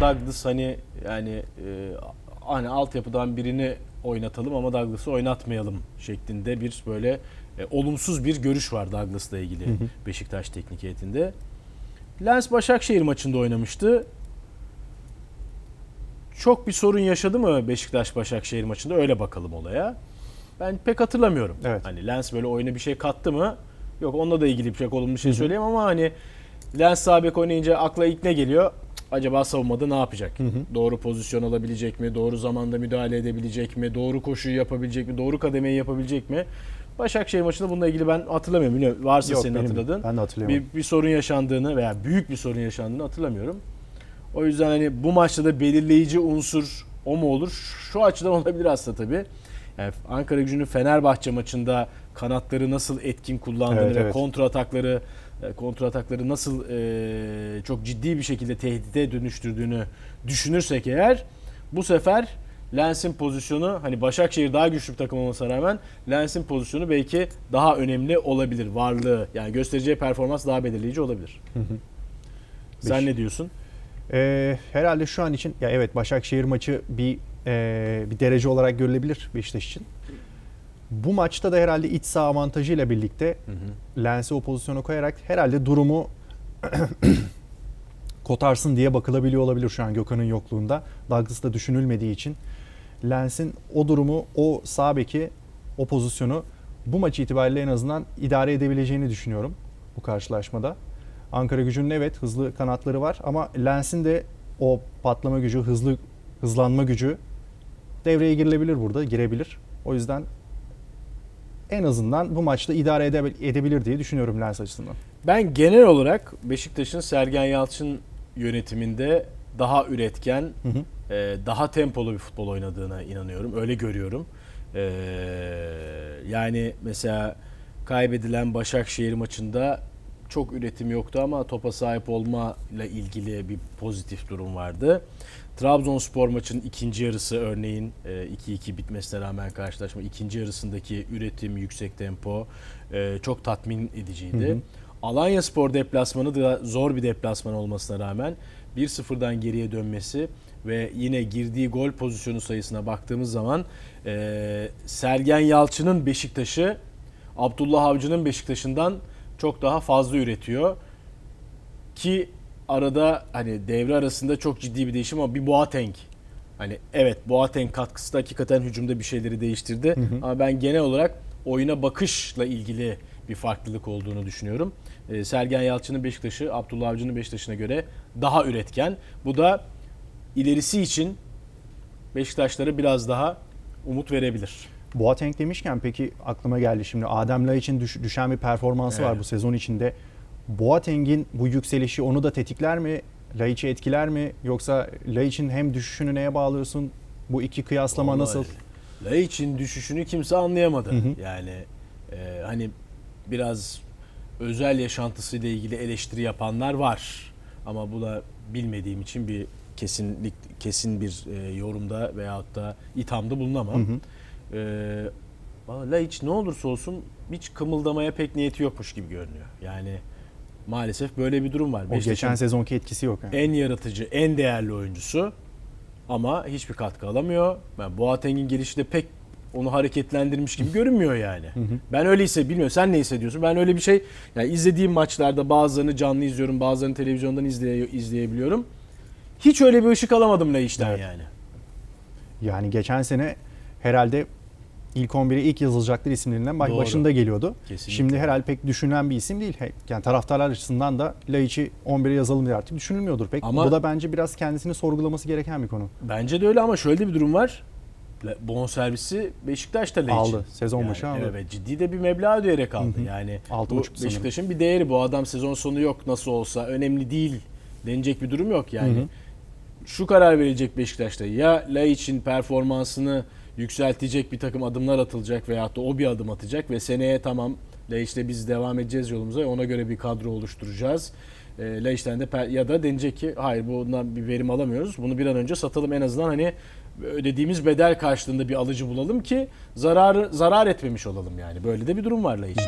Douglas hani yani e, hani altyapıdan birini oynatalım ama Douglas'ı oynatmayalım şeklinde bir böyle e, olumsuz bir görüş var Douglas'la ilgili Beşiktaş teknik heyetinde. Lens Başakşehir maçında oynamıştı. Çok bir sorun yaşadı mı Beşiktaş Başakşehir maçında? Öyle bakalım olaya. Ben pek hatırlamıyorum. Evet. Hani Lens böyle oyuna bir şey kattı mı? Yok onunla da ilgili bir şey olumlu bir şey söyleyeyim ama hani Lens sağ bek oynayınca akla ilk ne geliyor? Acaba savunmada ne yapacak? Doğru pozisyon alabilecek mi? Doğru zamanda müdahale edebilecek mi? Doğru koşuyu yapabilecek mi? Doğru kademeyi yapabilecek mi? Başakşehir maçında bununla ilgili ben hatırlamıyorum. Bilmiyorum, varsa Yok, senin hatırladığın. ben de hatırlayamadım. Bir, bir sorun yaşandığını veya büyük bir sorun yaşandığını hatırlamıyorum. O yüzden hani bu maçta da belirleyici unsur o mu olur? Şu açıdan olabilir aslında tabii. Yani Ankara Gücü'nün Fenerbahçe maçında kanatları nasıl etkin kullandığını Evet, ve evet. kontra atakları kontra atakları nasıl e, çok ciddi bir şekilde tehdide dönüştürdüğünü düşünürsek eğer bu sefer Lens'in pozisyonu hani Başakşehir daha güçlü bir takım olmasına rağmen Lens'in pozisyonu belki daha önemli olabilir. Varlığı yani göstereceği performans daha belirleyici olabilir. Sen Beş- ne diyorsun? Ee, herhalde şu an için ya evet Başakşehir maçı bir e, bir derece olarak görülebilir Beşiktaş için. Bu maçta da herhalde iç saha avantajıyla birlikte Lens'i o pozisyona koyarak herhalde durumu kotarsın diye bakılabiliyor olabilir şu an Gökhan'ın yokluğunda. Douglas da düşünülmediği için Lens'in o durumu, o sağ beki, o pozisyonu bu maç itibariyle en azından idare edebileceğini düşünüyorum bu karşılaşmada. Ankara gücünün evet hızlı kanatları var ama Lens'in de o patlama gücü, hızlı hızlanma gücü devreye girilebilir burada, girebilir. O yüzden en azından bu maçta idare ede- edebilir diye düşünüyorum Lens açısından. Ben genel olarak Beşiktaş'ın Sergen Yalçın yönetiminde daha üretken, Hı hı. e, daha tempolu bir futbol oynadığına inanıyorum. Öyle görüyorum. E, yani mesela kaybedilen Başakşehir maçında çok üretim yoktu ama topa sahip olma ile ilgili bir pozitif durum vardı. Trabzonspor maçının ikinci yarısı örneğin e, 2-2 bitmesine rağmen karşılaşma ikinci yarısındaki üretim, yüksek tempo e, çok tatmin ediciydi. Hı hı. Alanya Spor deplasmanı da zor bir deplasman olmasına rağmen 1-0'dan geriye dönmesi ve yine girdiği gol pozisyonu sayısına baktığımız zaman e, Sergen Yalçın'ın Beşiktaş'ı Abdullah Avcı'nın Beşiktaş'ından çok daha fazla üretiyor. Ki arada hani devre arasında çok ciddi bir değişim ama bir Boateng hani evet Boateng katkısı da hakikaten hücumda bir şeyleri değiştirdi. Ama ben genel olarak oyuna bakışla ilgili bir farklılık olduğunu düşünüyorum. Ee, Sergen Yalçın'ın Beşiktaş'ı Abdullah Avcı'nın Beşiktaş'ına göre daha üretken. Bu da ilerisi için Beşiktaşlara biraz daha umut verebilir. Boateng demişken peki aklıma geldi şimdi Adem için düşen bir performansı var Evet. bu sezon içinde. Boateng'in bu yükselişi onu da tetikler mi? Laiç'i etkiler mi? Yoksa Laiç'in hem düşüşünü neye bağlıyorsun? Bu iki kıyaslama Vallahi nasıl? Laiç'in düşüşünü kimse anlayamadı. Hı hı. Yani e, hani biraz özel yaşantısıyla ilgili eleştiri yapanlar var. Ama bu da bilmediğim için bir kesinlik kesin bir e, yorumda veyahut da ithamda bulunamam. Hı hı. E, valla Laiç ne olursa olsun hiç kımıldamaya pek niyeti yokmuş gibi görünüyor. Yani maalesef böyle bir durum var. O Beşiktaş'ın geçen sezonki etkisi yok. Yani. en yaratıcı, en değerli oyuncusu ama hiçbir katkı alamıyor. Yani Boateng'in gelişi de pek onu hareketlendirmiş gibi görünmüyor yani. Ben öyleyse bilmiyorum. Sen ne hissediyorsun? Ben öyle bir şey yani izlediğim maçlarda bazılarını canlı izliyorum, bazılarını televizyondan izleye, izleyebiliyorum. Hiç öyle bir ışık alamadım Laiç'ten Evet. yani. Yani geçen sene herhalde ilk 11'e ilk yazılacaklar isimlerinden Doğru. başında geliyordu. Kesinlikle. Şimdi herhalde pek düşünülen bir isim değil. Yani taraftarlar açısından da Laiç'i 11'e yazalım diye artık düşünülmüyordur pek. Ama- Bu da bence biraz kendisini sorgulaması gereken bir konu. Bence de öyle ama şöyle de bir durum var. Bonservisi Beşiktaş'ta Laiç'in. Aldı. Sezon Yani başı aldı. Evet ciddi de bir meblağ ödeyerek aldı. Hı hı. Yani Altı bu. Beşiktaş'ın bir değeri. Bu adam sezon sonu yok nasıl olsa önemli değil denecek bir durum yok yani. Hı hı. Şu karar verilecek Beşiktaş'ta ya Laiç'in performansını yükseltecek bir takım adımlar atılacak veyahut da o bir adım atacak ve seneye tamam Laiç'le biz devam edeceğiz yolumuza ona göre bir kadro oluşturacağız. E, Laiç'ten de ya da denecek ki hayır bundan bir verim alamıyoruz. Bunu bir an önce satalım en azından hani ödediğimiz bedel karşılığında bir alıcı bulalım ki zararı zarar etmemiş olalım yani. Böyle de bir durum var Laiç'te.